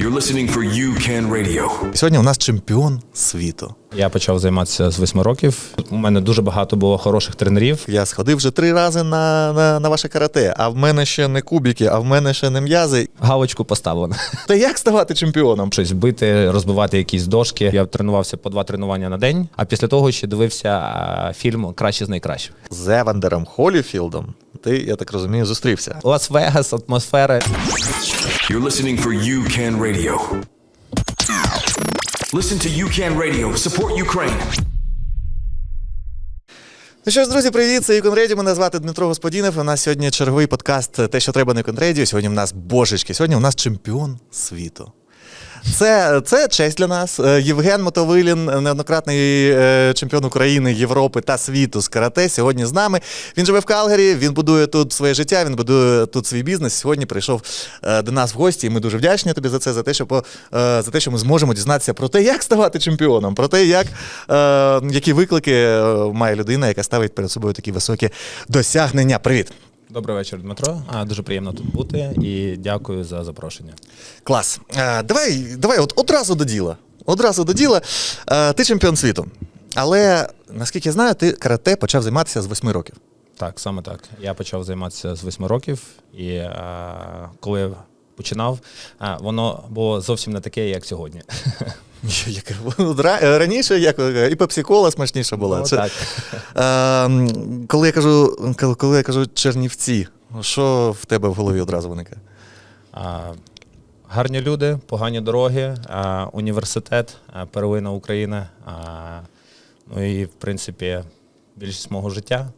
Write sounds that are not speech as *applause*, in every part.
You're listening for UCAN Radio. Сьогодні у нас чемпіон світу. Я почав займатися з восьми років. У мене дуже багато було хороших тренерів. Я сходив вже три рази на, на, на ваше карате, а в мене ще не кубики, а в мене ще не м'язи. Галочку поставлено. *laughs* Та як ставати чемпіоном? Щось бити, розбивати якісь дошки. Я тренувався по два тренування на день, а після того ще дивився фільм Краще з найкращих. З Евандером Холіфілдом ти, я так розумію, зустрівся. Лас-Вегас, атмосфера. You're listening for UCAN Radio. Listen to UCAN Radio. Support Ukraine. Ну що ж, друзі, привіт, це Юконреді. Мене звати Дмитро Господінов. У нас сьогодні черговий подкаст Те, що треба на Юконреді. Сьогодні в нас божечки. Сьогодні у нас чемпіон світу. Це, це честь для нас. Е, Євген Мотовилін, неоднократний е, чемпіон України, Європи та світу з карате. Сьогодні з нами. Він живе в Калгарі, він будує тут своє життя, він будує тут свій бізнес. Сьогодні прийшов е, до нас в гості. І ми дуже вдячні тобі за це, за те, що по, за те, що ми зможемо дізнатися про те, як ставати чемпіоном, про те, як, які виклики має людина, яка ставить перед собою такі високі досягнення. Привіт! Добрий вечір, Дмитро. А, Дуже приємно тут бути і дякую за запрошення. Клас. А, давай, давай, от одразу до діла. Одразу до діла. А, ти чемпіон світу. Але наскільки я знаю, ти карате почав займатися з восьми років. Так, саме так. Я почав займатися з восьми років, і а, коли я починав, а, воно було зовсім не таке, як сьогодні. *laughs* Ра- е, раніше як, е, і пепсі-кола смачніша була. Ну, Це, так. м, коли, я кажу, коли- я кажу Чернівці, що в тебе в голові одразу виникає? А, Гарні люди, погані дороги, а, університет, а, первина України. А, ну і, в принципі, більшість мого життя.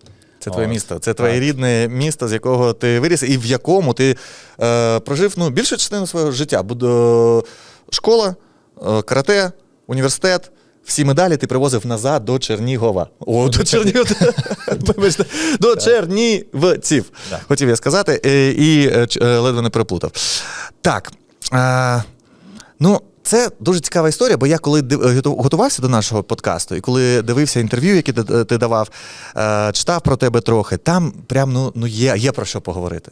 Це твоє От. місто, це твоє Так. рідне місто, з якого ти виріс, і в якому ти е, прожив ну, більшу частину свого життя. Буд, е, школа, е, карате, університет. Всі медалі ти привозив назад до Чернігова. О, до *laughs* Чернігова. До Чернівців. Хотів я сказати, е, і е, е, ледве не переплутав. Так. Ну, це дуже цікава історія, бо я коли е, готу- готувався до нашого подкасту, і коли дивився інтерв'ю, які ти, ти давав, е, читав про тебе трохи, там прям ну, ну є, є про що поговорити.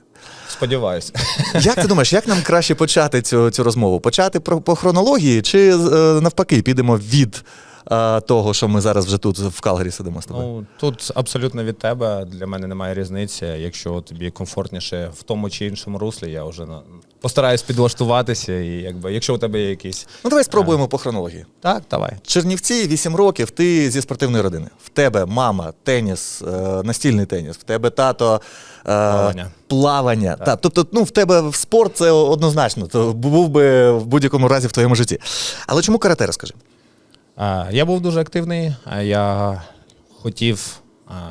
Сподіваюся. *laughs* Як ти думаєш, як нам краще почати цю, цю розмову? Почати про, по хронології, чи е, навпаки підемо від е, того, що ми зараз вже тут в Калгарі сидимо з тобою? Ну, тут абсолютно від тебе. Для мене немає різниці. Якщо тобі комфортніше в тому чи іншому руслі, я вже на... постараюсь підлаштуватися. І якби, якщо у тебе є якісь. Ну, давай спробуємо по хронології. Так, давай. Чернівці 8 років, ти зі спортивної родини. В тебе мама, теніс, е, настільний теніс, в тебе тато. е, Плавання. Плавання. Так. Тобто, ну, в тебе в спорт це однозначно. То був би в будь-якому разі в твоєму житті. Але чому карате, розкажи? Я був дуже активний. Я хотів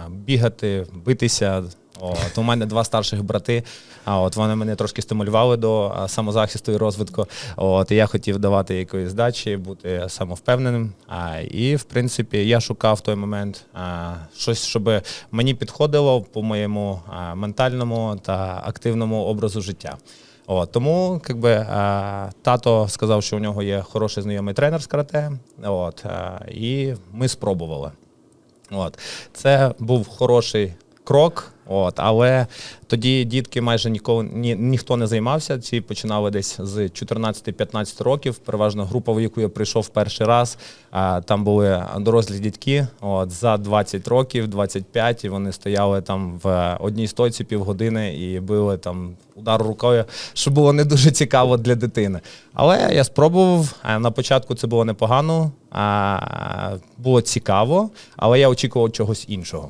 бігати, битися. От, у мене два старших брати. А от вони мене трошки стимулювали до самозахисту і розвитку. От і я хотів давати якоїсь здачі, бути самовпевненим. А, і в принципі я шукав в той момент а, щось, щоб мені підходило по моєму а, ментальному та активному образу життя. От, тому якби, е, тато сказав, що у нього є хороший знайомий тренер з карате. От, е, і ми спробували. От. Це був хороший крок, от, але тоді дітки майже ніколи ні, ніхто не займався. Ці починали десь з 14-15 років. Переважно група, в яку я прийшов перший раз. А, там були дорослі дітки от, за 20 років, 25, і вони стояли там в одній стойці півгодини і били там удар рукою, що було не дуже цікаво для дитини. Але я спробував. На початку це було непогано, а, було цікаво, але я очікував чогось іншого.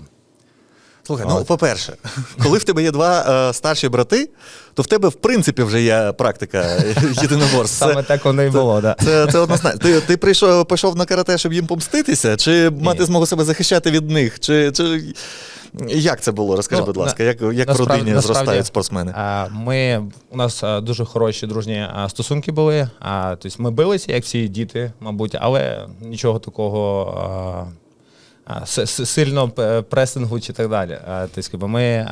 Слухай, ну по-перше, *laughs* коли в тебе є два е, старші брати, то в тебе в принципі вже є практика *laughs* єдиноборств. Саме так воно і було, да. Це, це однозначно. Ти, ти прийшов, пішов на карате, щоб їм помститися, чи мати змогу себе захищати від них? Чи, чи... Як це було? Розкажи, Ну, будь ласка, як, як в родині насправді, зростають спортсмени? А, Ми, у нас дуже хороші дружні стосунки були. А, тобто ми билися, як всі діти, мабуть, але нічого такого. а, Сильно п- пресингу чи так далі. Тобто, якби ми,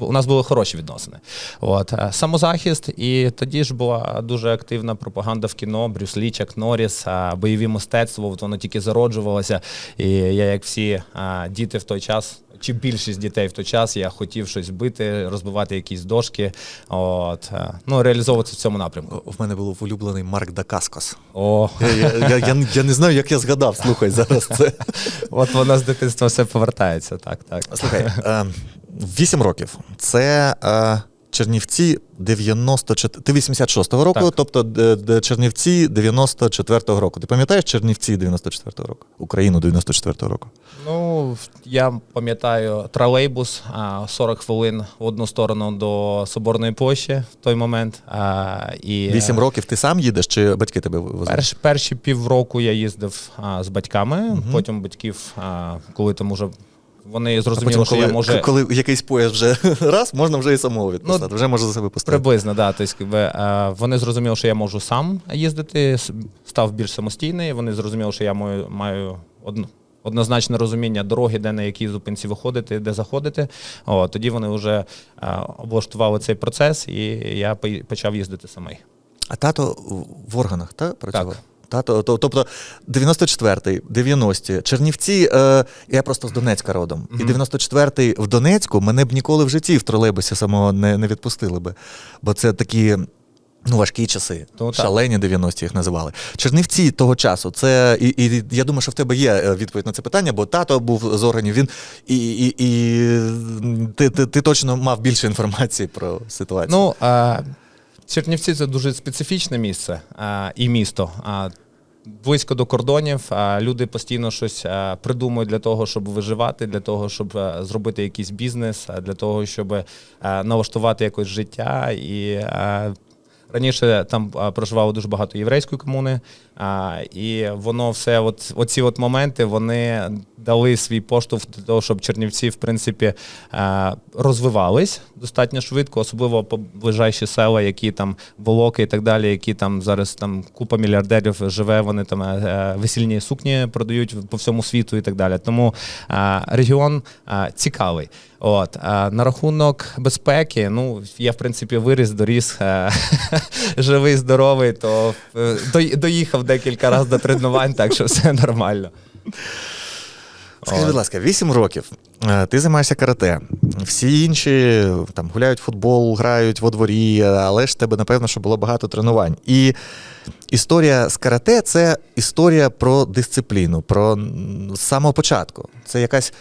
у нас були хороші відносини. От. Самозахист, і тоді ж була дуже активна пропаганда в кіно, Брюс Лічак, Норріс, бойові мистецтво, от воно тільки зароджувалося. І я, як всі діти в той час, чи більшість дітей в той час я хотів щось бити, розбивати якісь дошки. От, е, ну, реалізовуватися в цьому напрямку. В мене був улюблений Марк Дакаскос. О, Я, я, я, я, я не знаю, як я згадав, слухай зараз це. *laughs* от вона з дитинства все повертається. Так, так. Слухай, е, років. Це е, Чернівці 94... Ти 86-го року, Так. тобто е, де Чернівці 94-го року. Ти пам'ятаєш Чернівці 94-го року? Україну 94-го року. Ну, я пам'ятаю тролейбус а, 40 хвилин в одну сторону до Соборної площі в той момент. І, 8 років ти сам їдеш, чи батьки тебе возили? Перш, перші півроку я їздив з батьками, потім батьків, коли там уже вони зрозуміли, потім, що коли, я може. *laughs* коли якийсь поїзд вже *laughs* раз, можна вже і самого відписати, Ну, вже може за себе поставити. Приблизно, да. Тобто, вони зрозуміли, що я можу сам їздити, став більш самостійний. Вони зрозуміли, що я маю, маю одно, однозначне розуміння дороги, де на якій зупинці виходити, де заходити. О, тоді вони вже е, облаштували цей процес, і я почав їздити самий. А тато в- в органах та, працював? Так. То- тобто 94-й, 90-ті, Чернівці, е, я просто з Донецька родом. І 94-й в Донецьку мене б ніколи в житті в тролейбусі самого не, не відпустили би. Бо це такі. Ну, важкі часи, Ну, так. шалені 90-ті їх називали. Чернівці того часу, це і, і я думаю, що в тебе є е, відповідь на це питання, бо тато був з органів. Він і, і, і ти, ти, ти точно мав більше інформації про ситуацію. Ну, а, Чернівці це дуже специфічне місце а, і місто. А, близько до кордонів, люди постійно щось придумують для того, щоб виживати, для того, щоб зробити якийсь бізнес, для того, щоб налаштувати якось життя. І раніше там проживало дуже багато єврейської комуни, а, і воно все, от, оці от моменти, вони дали свій поштовх до того, щоб Чернівці, в принципі, а, розвивались достатньо швидко, особливо по ближайші села, які там Волоки і так далі, які там зараз там купа мільярдерів живе, вони там е, е, весільні сукні продають по всьому світу і так далі. Тому регіон цікавий. От на рахунок безпеки, ну я в принципі виріс, доріс е, *laughs* живий, здоровий, то е, до- доїхав декілька разів до тренувань, так що все нормально. Скажи, будь ласка, 8 років. е, Ти займаєшся карате. Всі інші там гуляють в футбол, грають во дворі, але ж тебе, напевно, що було багато тренувань. І історія з карате це історія про дисципліну, про самого початку. Це якась.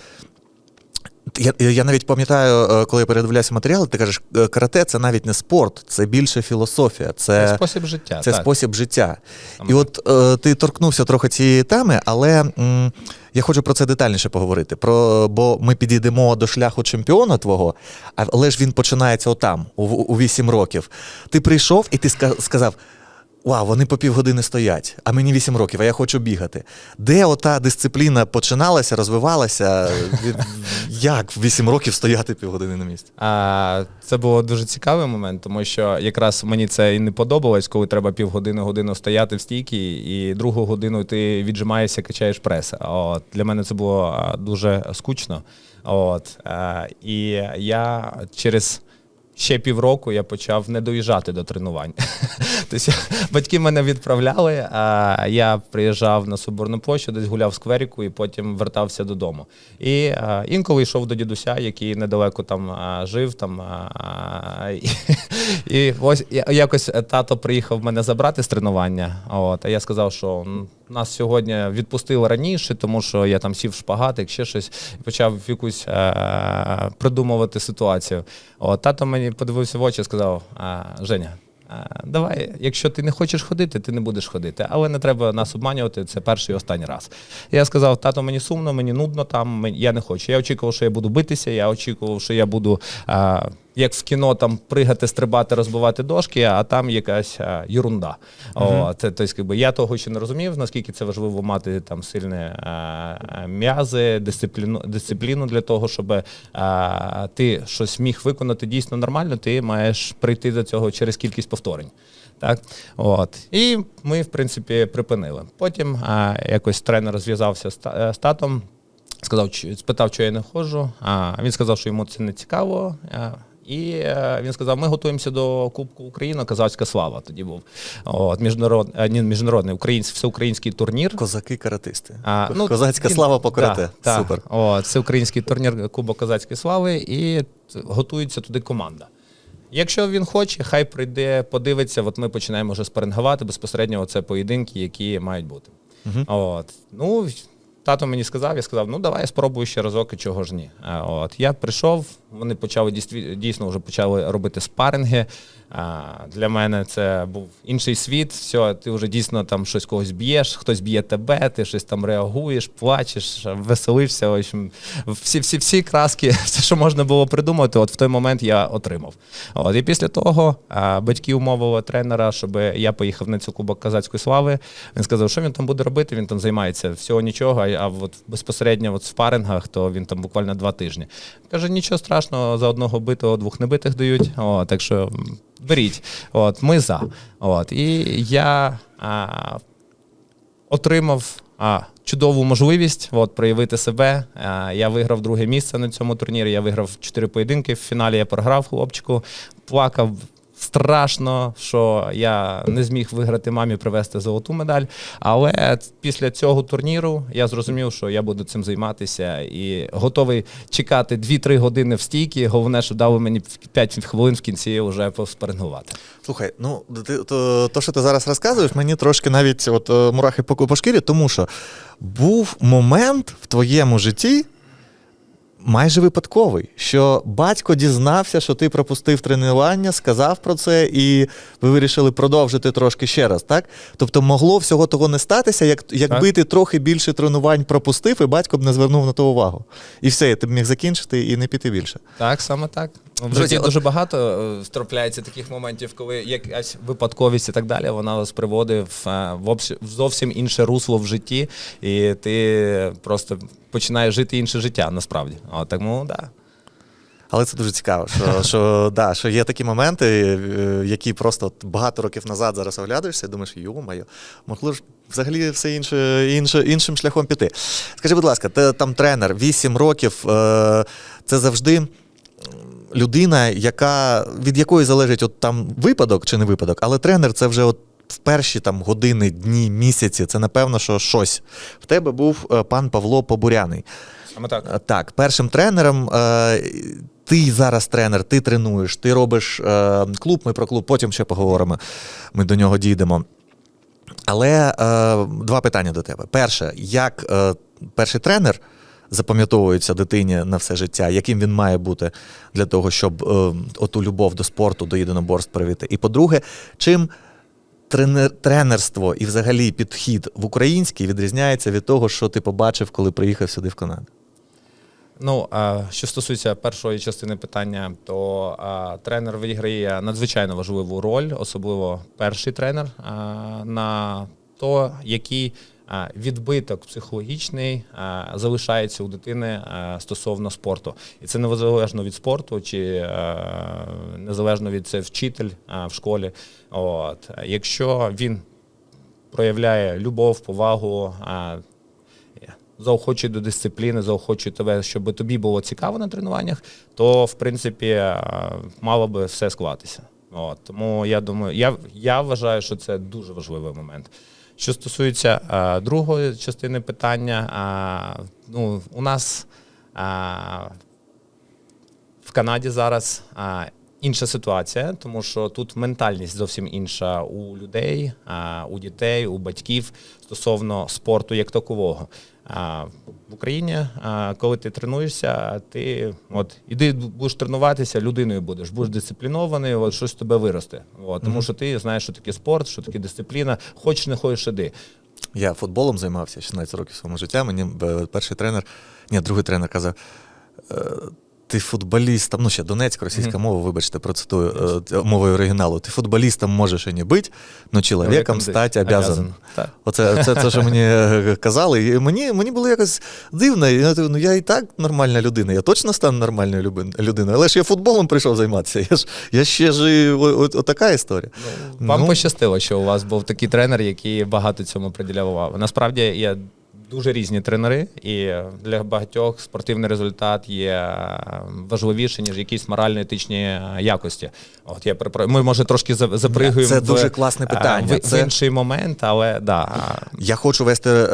Я, я навіть пам'ятаю, е, коли я передивлявся матеріали, ти кажеш, е, карате це навіть не спорт, це більше філософія. Це, Це спосіб життя. це так. спосіб життя. І от е, ти торкнувся трохи цієї теми, але м, я хочу про це детальніше поговорити. Про, бо ми підійдемо до шляху чемпіона твого, але ж він починається отам, у, у 8 років. Ти прийшов і ти сказав. Вау, вони по півгодини стоять, а мені 8 років, а я хочу бігати. Де ота дисципліна починалася, розвивалася? Як в 8 років стояти півгодини на місці? А, це було дуже цікавий момент, тому що якраз мені це і не подобалось, коли треба півгодини годину стояти в стійці, і другу годину ти віджимаєшся, качаєш прес. От для мене це було дуже скучно. От а, і я через. Ще півроку я почав не доїжджати до тренувань. *laughs* тобто батьки мене відправляли, а я приїжджав на Соборну площу, десь гуляв скверіку і потім вертався додому. І інколи йшов до дідуся, який недалеко там жив. Там, і, ось якось тато приїхав мене забрати з тренування. От, а я сказав, що нас сьогодні відпустили раніше, тому що я там сів шпагатик, ще щось, почав якусь е, придумувати ситуацію. От, тато мені подивився в очі і сказав: Женя. Давай, якщо ти не хочеш ходити, ти не будеш ходити, але не треба нас обманювати. Це перший і останній раз. Я сказав: тато, мені сумно, мені нудно там, я не хочу. Я очікував, що я буду битися. Я очікував, що я буду а, як в кіно там пригати, стрибати, розбивати дошки, а там якась а, єрунда. О, це, тобто, якби, я того ще не розумів, наскільки це важливо мати там сильне а, м'язи, дисципліну, дисципліну для того, щоб а, ти щось міг виконати дійсно нормально, ти маєш прийти до цього через кількість повторень. Так, от. І ми, в принципі, припинили. Потім а, якось тренер зв'язався з, та- з татом, сказав, чи- спитав, що я не ходжу. А він сказав, що йому це не цікаво. І е, він сказав: ми готуємося до Кубку України, Казацька слава. Тоді був от, міжнарод, е, ні, міжнародний український всеукраїнський турнір. Козаки-каратисти. А, ну, Козацька він- слава по карате. Да. Супер. О, це український турнір Кубок Козацької слави, і готується туди команда. Якщо він хоче, хай прийде, подивиться. От ми починаємо вже спарингувати безпосередньо. Це поєдинки, які мають бути. От ну тато мені сказав, я сказав: ну давай я спробую ще разок, і чого ж ні. От я прийшов, вони почали дійсно, вже почали робити спаринги. Для мене це був інший світ. Все, ти вже дійсно там щось когось б'єш, хтось б'є тебе, ти щось там реагуєш, плачеш, веселишся. В общем, всі, всі, всі краски, *laughs* все, що можна було придумати, от в той момент я отримав. От, і після того батьки умовили тренера, щоб я поїхав на цю кубок казацької слави. Він сказав, що він там буде робити. Він там займається всього нічого. А от безпосередньо от в спарингах, то він там буквально два тижні. Каже, нічого страшного, за одного битого двох небитих дають. О, так що беріть. От, ми за. От, і я а, отримав а, чудову можливість от, проявити себе. А, я виграв друге місце на цьому турнірі. Я виграв чотири поєдинки. В фіналі я програв хлопчику, плакав. Страшно, що я не зміг виграти мамі привезти золоту медаль. Але після цього турніру я зрозумів, що я буду цим займатися і готовий чекати 2-3 години в стійки. Головне, що дали мені 5 хвилин в кінці вже поспарингувати. Слухай, ну ти, то, то, що ти зараз розказуєш, мені трошки навіть от, е, мурахи по, по шкірі, тому що був момент в твоєму житті. Майже випадковий, що батько дізнався, що ти пропустив тренування, сказав про це, і ви вирішили продовжити трошки ще раз, так? Тобто могло всього того не статися, як, якби Так. ти трохи більше тренувань пропустив, і батько б не звернув на то увагу. І все, ти б міг закінчити і не піти більше. Так, саме так. В житті от- дуже багато е, трапляється таких моментів, коли якась випадковість і так далі, вона вас приводить в, е, в, зовсім інше русло в житті, і ти просто починаєш жити інше життя насправді. О, тому да. Але це дуже цікаво, що, *laughs* що, да, що є такі моменти, е, які просто багато років назад зараз оглядаєшся і думаєш, йо-моє, могло ж взагалі все інше, інше, іншим шляхом піти. Скажи, будь ласка, ти там тренер 8 років, це завжди людина, яка, від якої залежить от там випадок чи не випадок, але тренер це вже от. В перші там години, дні, місяці, це напевно, що щось. В тебе був е, пан Павло Побуряний. Саме так. Е, Так, першим тренером. Е, ти зараз тренер, ти тренуєш, ти робиш клуб. Ми про клуб потім ще поговоримо. Ми до нього дійдемо. Але два питання до тебе. Перше, як перший тренер запам'ятовується дитині на все життя, яким він має бути для того, щоб е, оту любов до спорту, до єдиноборств привити. І по-друге, чим тренер, тренерство і взагалі підхід в український відрізняється від того, що ти побачив, коли приїхав сюди в Канаду? Ну, що стосується першої частини питання, то тренер відіграє надзвичайно важливу роль, особливо перший тренер, на то, який відбиток психологічний залишається у дитини стосовно спорту. І це незалежно від спорту, чи незалежно від це вчитель в школі. От. Якщо він проявляє любов, повагу, заохочує до дисципліни, заохочує тебе, щоб тобі було цікаво на тренуваннях, то в принципі мало би все склатися. От, тому я думаю, я, я вважаю, що це дуже важливий момент. Що стосується е, другої частини питання, е, ну, у нас е, в Канаді зараз а, інша ситуація, тому що тут ментальність зовсім інша у людей, а, у дітей, у батьків стосовно спорту як такового. А, в Україні, коли ти тренуєшся, ти от іди будеш тренуватися, людиною будеш, будеш дисциплінований, от щось тебе виросте. От, тому що ти знаєш, що таке спорт, що таке дисципліна, хочеш не хочеш іди. Я футболом займався 16 років свого життя. Мені е, перший тренер, ні, другий тренер казав. «Е, Ти футболістом, ну ще Донецька, російська мова, вибачте, процитую е, мовою оригіналу. Ти футболістом можеш і не бути, но чоловіком стати обязан. Оце це, це, що мені е, казали. І мені, мені було якось дивно. Я, ну, я і так нормальна людина, я точно стану нормальною людиною. Але ж я футболом прийшов займатися. Я ж я ще ж отака історія. Вам Ну, пощастило, що у вас був такий тренер, який багато цьому приділяв увагу. Насправді я дуже різні тренери, і для багатьох спортивний результат є важливіше, ніж якісь морально-етичні е, якості. От я Ми може трошки за- запригуємо. Це в, дуже класне е, питання. В, Це- в інший момент, але да. Я хочу вести е,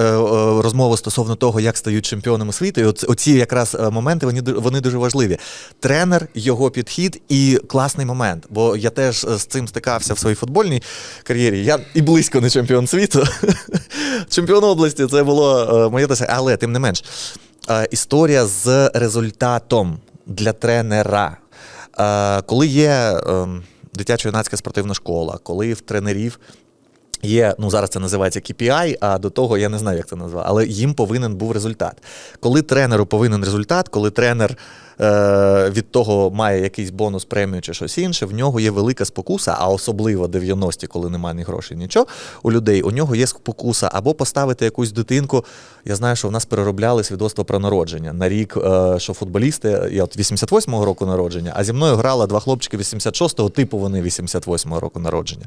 розмову стосовно того, як стають чемпіонами світу. І оці якраз моменти вони, вони дуже важливі. Тренер, його підхід і класний момент. Бо я теж з цим стикався в своїй футбольній кар'єрі. Я і близько не чемпіон світу. *laughs* чемпіон області це було моє досягнення. Але тим не менш, е, історія з результатом для тренера. Е, Коли є ем, дитячо-юнацька спортивна школа, коли в тренерів Є, ну зараз це називається KPI, а до того я не знаю, як це назвати, але їм повинен був результат. Коли тренеру повинен результат, коли тренер е, від того має якийсь бонус, премію чи щось інше, в нього є велика спокуса, а особливо 90-ті, коли немає ні грошей, нічого у людей, у нього є спокуса або поставити якусь дитинку. Я знаю, що в нас переробляли свідоцтво про народження на рік, е, що футболісти, я от 88-го року народження, а зі мною грали два хлопчики 86-го, типу вони 88-го року народження.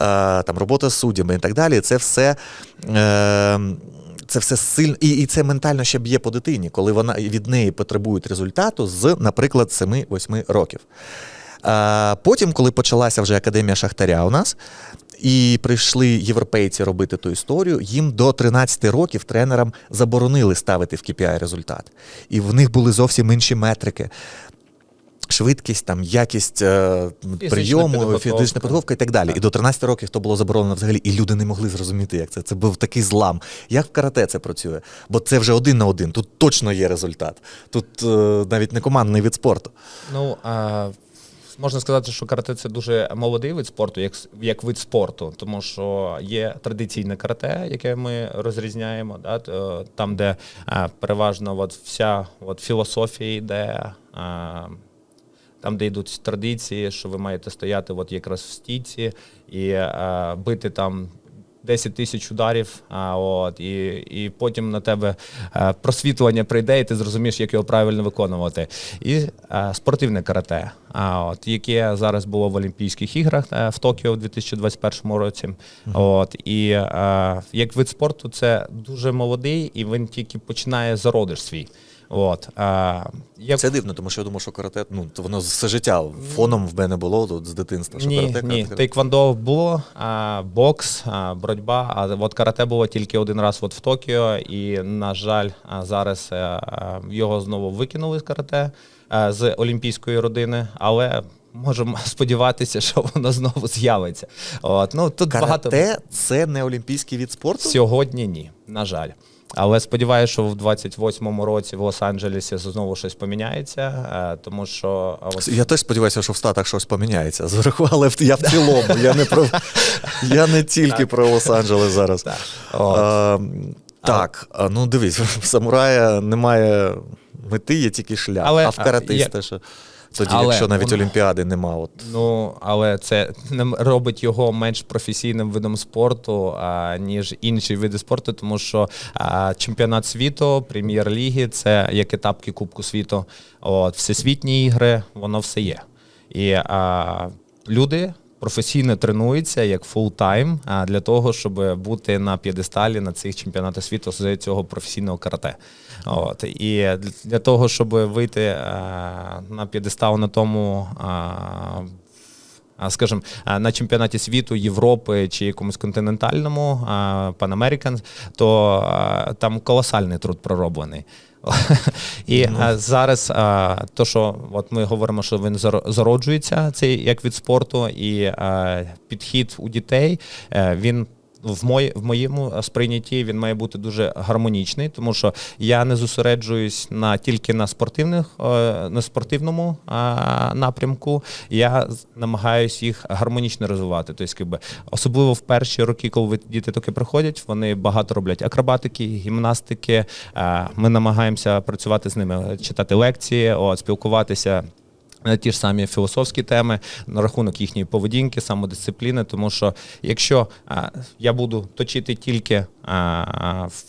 Е, там робота з суддями і так далі. Це все. Е, це все сильно і, і це ментально ще б'є по дитині, коли вона від неї потребують результату з, наприклад, 7-8 років. А потім, коли почалася вже академія Шахтаря у нас, і прийшли європейці робити ту історію, їм до 13 років тренерам заборонили ставити в KPI результат. І в них були зовсім інші метрики. Швидкість, там, якість е, прийому, фізична підготовка і так далі. І до 13 років то було заборонено взагалі, і люди не могли зрозуміти, як це. Це був такий злам. Як в карате це працює? Бо це вже один на один. Тут точно є результат. Тут е, навіть не командний від спорту. Ну, а, можна сказати, що карате це дуже молодий вид спорту, як, як вид спорту, тому що є традиційне карате, яке ми розрізняємо, да, е, там, де а, переважно от вся от філософія йде. А, там, де йдуть традиції, що ви маєте стояти от якраз в стійці і е, бити там 10 тисяч ударів, а, от, і, і потім на тебе е, просвітлення прийде, і ти зрозумієш, як його правильно виконувати. І е, спортивне карате, а, от, яке зараз було в Олімпійських іграх е, в Токіо у 2021 році. От, і е, як вид спорту, це дуже молодий, і він тільки починає зародиш свій. От, а, як Це дивно, тому що я думав, що карате, ну, то воно все життя фоном в мене було тут з дитинства. Що Ні, карате, ні, карате. тейквондо було, а, бокс, а, боротьба, а от карате було тільки один раз от в Токіо, і, на жаль, а, зараз е, е, його знову викинули з карате е, з олімпійської родини, але можемо *laughs* сподіватися, що воно знову з'явиться. От, ну, тут багато... Це не олімпійський від спорту? Сьогодні ні, на жаль. Але сподіваюся, що в 28-му році в Лос-Анджелесі знову щось поміняється, е, тому що от Я теж сподіваюся, що в Штатах щось поміняється. *laughs* Зверху, але я в цілому. Я не про я не тільки про Лос-Анджелес зараз. А, так, ну дивись, *laughs* в самурая немає мети, є тільки шлях. Але, а в а, каратиста що? Тоді, Але якщо навіть воно- Олімпіади нема. От. Ну, але це не робить його менш професійним видом спорту, а, ніж інші види спорту, тому що а, чемпіонат світу, прем'єр-ліги це як етапки Кубку світу. От, всесвітні ігри, воно все є. І а, люди. Професійно тренуються як фултайм для того, щоб бути на п'єдесталі на цих чемпіонатах світу з цього професійного карате. От і для- того, щоб вийти на п'єдестал на тому скажімо, на чемпіонаті світу, Європи чи якомусь континентальному Pan American, то там колосальний труд пророблений. *laughs* І ну. зараз а, то, що от ми говоримо, що він заро- зароджується, цей як від спорту, і а, підхід у дітей е, він. В, мої, в моєму сприйнятті він має бути дуже гармонічний, тому що я не зосереджуюсь на тільки на спортивних е, на спортивному напрямку. Я намагаюсь їх гармонічно розвивати. Тобто, якби, особливо в перші роки, коли діти тільки приходять, вони багато роблять акробатики, гімнастики. Е, Ми намагаємося працювати з ними, читати лекції, от, спілкуватися ті ж самі філософські теми на рахунок їхньої поведінки, самодисципліни, тому що якщо а, я буду точити тільки а, в,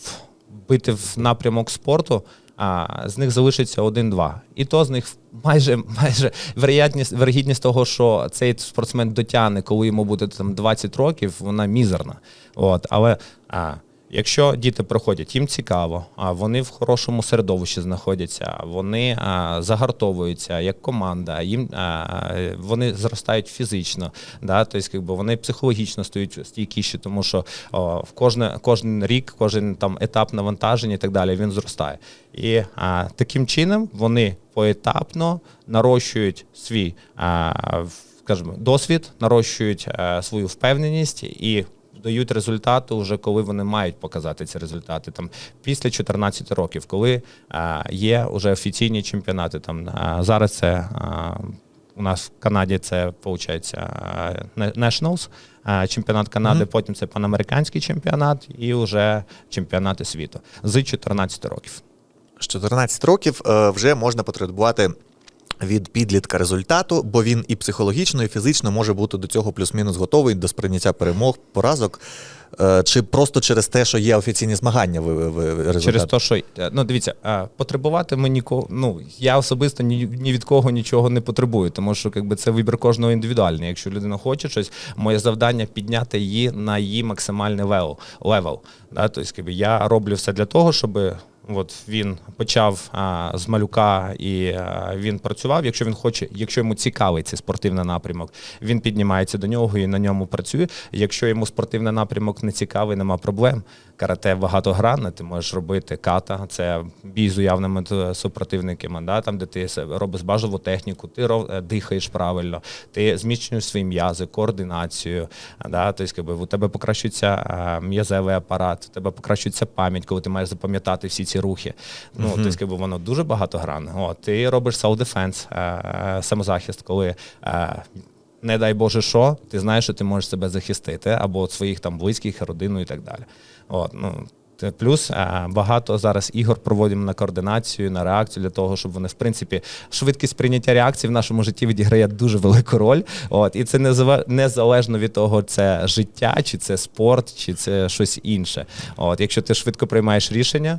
бити в напрямок спорту, а з них залишиться один-два. І то з них майже майже вероятність, вергідність того, що цей спортсмен дотягне, коли йому буде там 20 років, вона мізерна. От, але а, Якщо діти проходять, їм цікаво, а вони в хорошому середовищі знаходяться, вони а, загартовуються як команда, їм а, вони зростають фізично, да, тобто, якби вони психологічно стають стійкіші, тому що в кожне, кожен рік, кожен там етап навантаження і так далі він зростає. І а, таким чином вони поетапно нарощують свій а, скажімо, досвід, нарощують е, свою впевненість і дають результати вже коли вони мають показати ці результати. Там після 14 років, коли е, є вже офіційні чемпіонати. Там е, зараз це е, у нас в Канаді це виходить Nationals, чемпіонат Канади, потім це панамериканський чемпіонат і вже чемпіонати світу з 14 років. З 14 років вже можна потребувати від підлітка результату, бо він і психологічно, і фізично може бути до цього плюс-мінус готовий до сприйняття перемог, поразок. Е, Чи просто через те, що є офіційні змагання, ви, результат? Через те, що е, ну дивіться, е, потребувати ми нікого. Ну я особисто ні, ні від кого нічого не потребую, тому що якби це вибір кожного індивідуальний. Якщо людина хоче щось, моє завдання підняти її на її максимальний левел. левел да? Тобто, якби я роблю все для того, щоб. От він почав а, з малюка і а, він працював. Якщо він хоче, якщо йому цікавий цей спортивний напрямок, він піднімається до нього і на ньому працює. Якщо йому спортивний напрямок не цікавий, нема проблем. Карате багатогранне, ти можеш робити ката, це бій з уявними супротивниками, да, там, де ти робиш бажову техніку, ти ров- е, дихаєш правильно, ти зміцнюєш свої м'язи, координацію. Да, тобто, у тебе покращується е, м'язевий апарат, у тебе покращується пам'ять, коли ти маєш запам'ятати всі ці рухи. Ну, тобто, якби, воно дуже багатогранне. О, ти робиш self-defense, е, е, самозахист, коли. е, не дай Боже, що, ти знаєш, що ти можеш себе захистити або от своїх там близьких, родину і так далі. От, ну, плюс е, багато зараз ігор проводимо на координацію, на реакцію для того, щоб вони, в принципі, швидкість прийняття реакції в нашому житті відіграє дуже велику роль. От, і це незалежно від того, це життя, чи це спорт, чи це щось інше. От, якщо ти швидко приймаєш рішення,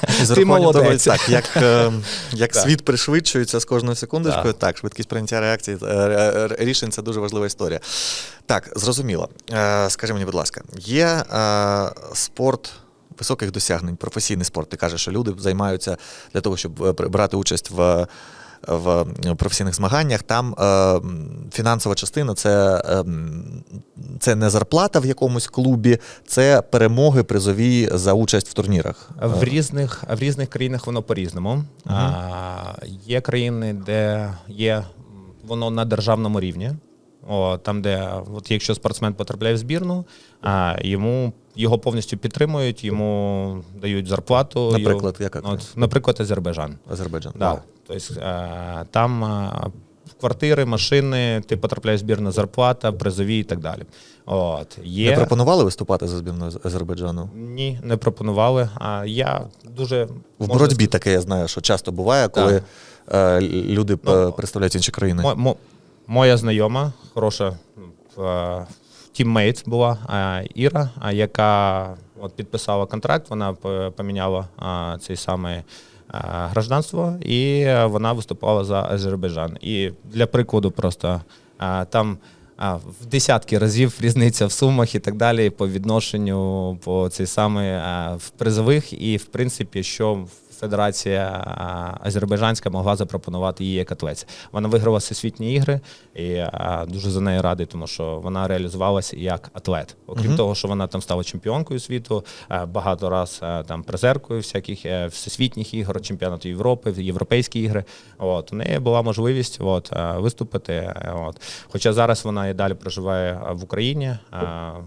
Ти того, молодець. так, як, е, як Так. світ пришвидшується з кожною секундочкою, Так. так, швидкість прийняття реакції е, е, рішень це дуже важлива історія. Так, зрозуміло. Скажи мені, будь ласка, є спорт високих досягнень, професійний спорт. Ти кажеш, що люди займаються для того, щоб брати участь в. В професійних змаганнях там е, фінансова частина це, е, це не зарплата в якомусь клубі, це перемоги призові за участь в турнірах. В різних, в різних країнах воно по-різному. А, є країни, де є воно на державному рівні. О, там, де от якщо спортсмен потрапляє в збірну, а, йому його повністю підтримують, йому дають зарплату. Наприклад, його- яка от, наприклад, Азербайджан. Азербайджан. Да. Вау. Тобто, е, там е, квартири, машини, ти потрапляєш в збірну зарплата, призові і так далі. От, є... Не пропонували виступати за збірною Аз- Азербайджану? Ні, не пропонували. А я дуже В можна боротьбі таке я знаю, що часто буває, коли е, люди Ну, представляють інші країни. Мо- мо- моя знайома, хороша тіммейт була Іра, яка от підписала контракт, вона поміняла е, цей самий е, гражданство, і вона виступала за Азербайджан. І для прикладу, просто там. В десятки разів *laughs* різниця в сумах і так далі по відношенню по цей самий в призових, і в принципі, що Федерація Азербайджанська могла запропонувати їй як атлеці. Вона виграла всесвітні ігри і дуже за нею радий, тому що вона реалізувалася як атлет. Окрім того, що вона там стала чемпіонкою світу, багато раз там призеркою всяких е, всесвітніх ігор, чемпіонату Європи, європейські ігри. От у неї була можливість от, виступити. От. Хоча зараз вона і далі проживає в Україні.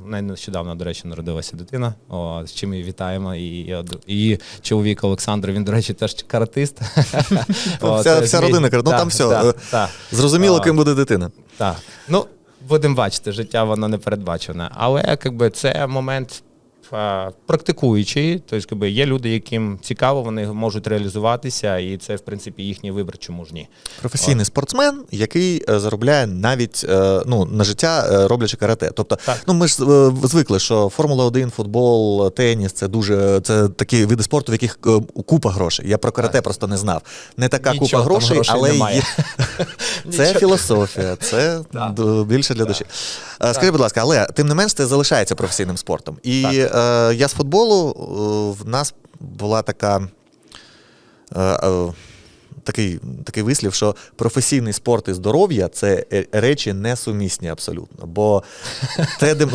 В неї нещодавно, до речі, народилася дитина. От, з чим її вітаємо. І, і її чоловік Олександр, він, до речі, теж каратист. *laughs* *laughs* Вся е, вся родина каже, ну там все. е. Зрозуміло, ким буде дитина. так. Ну, будемо бачити, життя воно не передбачене. Але якби, це момент практикуючий. Тобто, є люди, яким цікаво, вони можуть реалізуватися, і це, в принципі, їхній вибір, чому ж ні. Професійний спортсмен, який е, заробляє навіть е, ну, на життя, е, роблячи карате. Тобто, Так. ну ми ж звикли, що Формула 1, футбол, теніс це дуже це такі види спорту, в яких купа грошей. Я про карате Так. просто не знав. Не така Нічого купа грошей, грошей але немає. *laughs* Це філософія, це *laughs* більше для душі. Скажи, будь ласка, але тим не менш це залишається професійним спортом. І я з футболу, е, в нас була така. Такий, такий вислів, що професійний спорт і здоров'я це е, речі несумісні абсолютно. Бо те, де,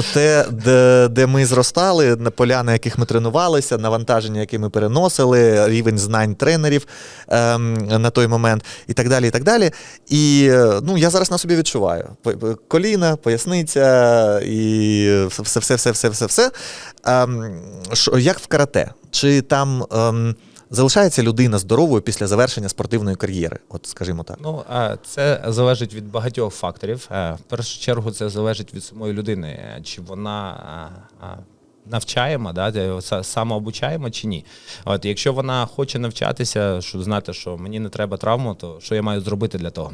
де, де ми зростали, на поля, на яких ми тренувалися, навантаження, які ми переносили, рівень знань тренерів ем, на той момент, і так далі. І так далі. І е, ну, я зараз на собі відчуваю: коліна, поясниця і все, все, все, все, все, все. Ем, як в карате? Чи там. Ем, Залишається людина здоровою після завершення спортивної кар'єри, от скажімо так. Ну, це залежить від багатьох факторів. Е, В першу чергу це залежить від самої людини, е, чи вона а, навчаєма, да, самообучаємо чи ні. От якщо вона хоче навчатися, щоб знати, що мені не треба травму, то що я маю зробити для того?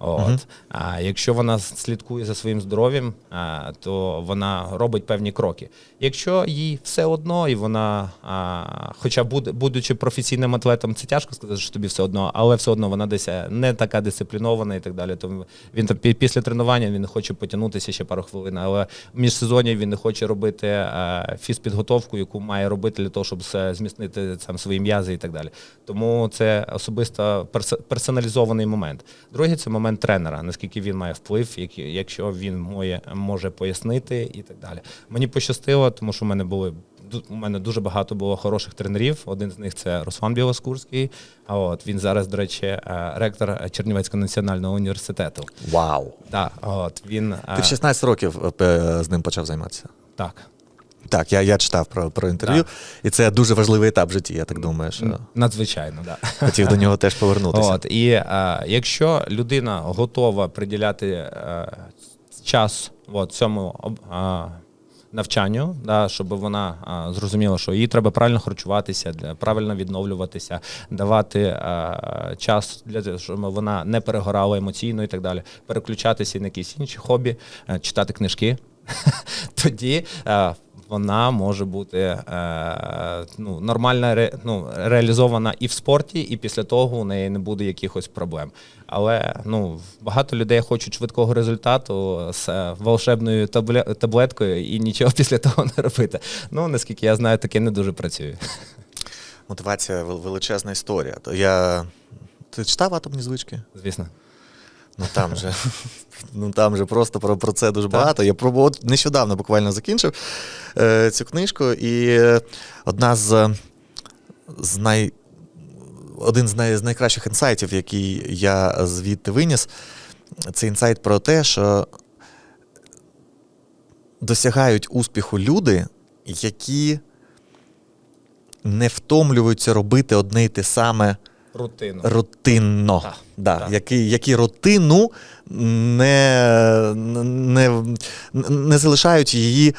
От. А якщо вона слідкує за своїм здоров'ям, а, то вона робить певні кроки. Якщо їй все одно, і вона, а, хоча буде, будучи професійним атлетом, це тяжко сказати, що тобі все одно, але все одно вона десь е, не така дисциплінована і так далі. Тому він там після тренування він не хоче потягнутися ще пару хвилин, але в міжсезонні він не хоче робити е, фізпідготовку, яку має робити для того, щоб зміцнити там свої м'язи і так далі. Тому це особисто персоналізований момент. Другий це момент тренера, наскільки він має вплив, якщо він може пояснити і так далі. Мені пощастило, тому що в мене були у мене дуже багато було хороших тренерів. Один з них це Руслан Білоскурський. А от він зараз, до речі, е, ректор Чернівецького національного університету. Вау! Да, от він е, Ти в 16 років е, з ним почав займатися. так. Так, я, я читав про, про інтерв'ю, Так. і це дуже важливий етап в житті, я так думаю, що Надзвичайно, да. хотів до нього теж повернутися. От, і е, якщо людина готова приділяти е, час от, цьому а, навчанню, да, щоб вона а, зрозуміла, що їй треба правильно харчуватися, правильно відновлюватися, давати е, час для того, щоб вона не перегорала емоційно і так далі, переключатися на якісь інші хобі, е, читати книжки, *laughs* тоді. е, вона може бути е, ну, нормально ре, ну, реалізована і в спорті, і після того у неї не буде якихось проблем. Але ну, багато людей хочуть швидкого результату з е, волшебною табле- таблеткою і нічого *laughs* після того не робити. Ну, наскільки я знаю, таке не дуже працює. Мотивація величезна історія. То я. Ти читав атомні звички? Звісно. Ну там же, ну там же просто про, про це дуже багато. Я пробував нещодавно буквально закінчив е, цю книжку, і одна з, з най, один з, най, з найкращих інсайтів, який я звідти виніс, це інсайт про те, що досягають успіху люди, які не втомлюються робити одне й те саме Рутину. рутинно. Так, да, так. Які, які рутину не, не, не залишають її, е,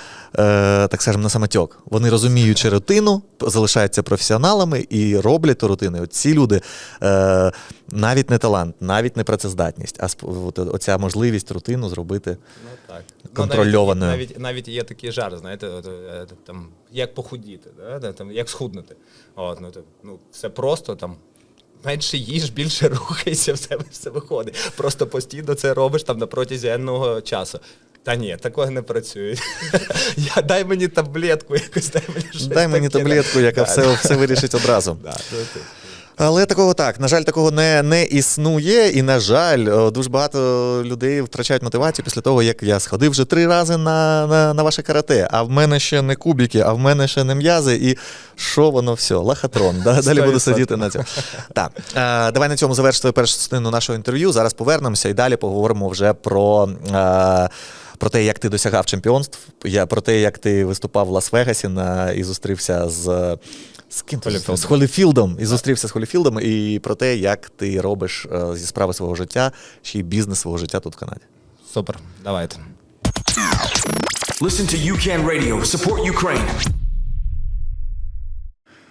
так скажемо, на самотьок. Вони розуміючи рутину, залишаються професіоналами і роблять ту рутину. От ці люди е, навіть не талант, навіть не працездатність, а от, оця можливість рутину зробити. Ну, так. контрольованою. Ну, навіть, навіть, навіть є такий жарт, знаєте, от, е, там, як похудіти, да? там, як схуднути. От, ну, то, ну, це просто там. Менше їж, більше *laughs* рухайся, все все виходить. Просто постійно це робиш там на протязі енного часу. Та ні, такого не працює. *laughs* Я, дай мені таблетку, якось дай мені щось Дай мені таке, таблетку, яка Да, все, все вирішить одразу. *laughs* да, ну, Але такого так, на жаль, такого не, не існує. І, на жаль, дуже багато людей втрачають мотивацію після того, як я сходив вже три рази на, на, на ваше карате, а в мене ще не кубики, а в мене ще не м'язи. І що воно все? Лахатрон. Да? Далі буду сидіти на цьому. Так, е, давай на цьому завершити першу частину нашого інтерв'ю. Зараз повернемося і далі поговоримо вже про. Е, про те, як ти досягав чемпіонств, я, про те, як ти виступав в Лас-Вегасі на, і зустрівся з. З ким Холіфілдом. з Холіфілдом і зустрівся з Холіфілдом, і про те, як ти робиш е, зі справи свого життя ще й бізнес свого життя тут в Канаді. Супер, давайте. Listen to UCAN Radio. Support Ukraine.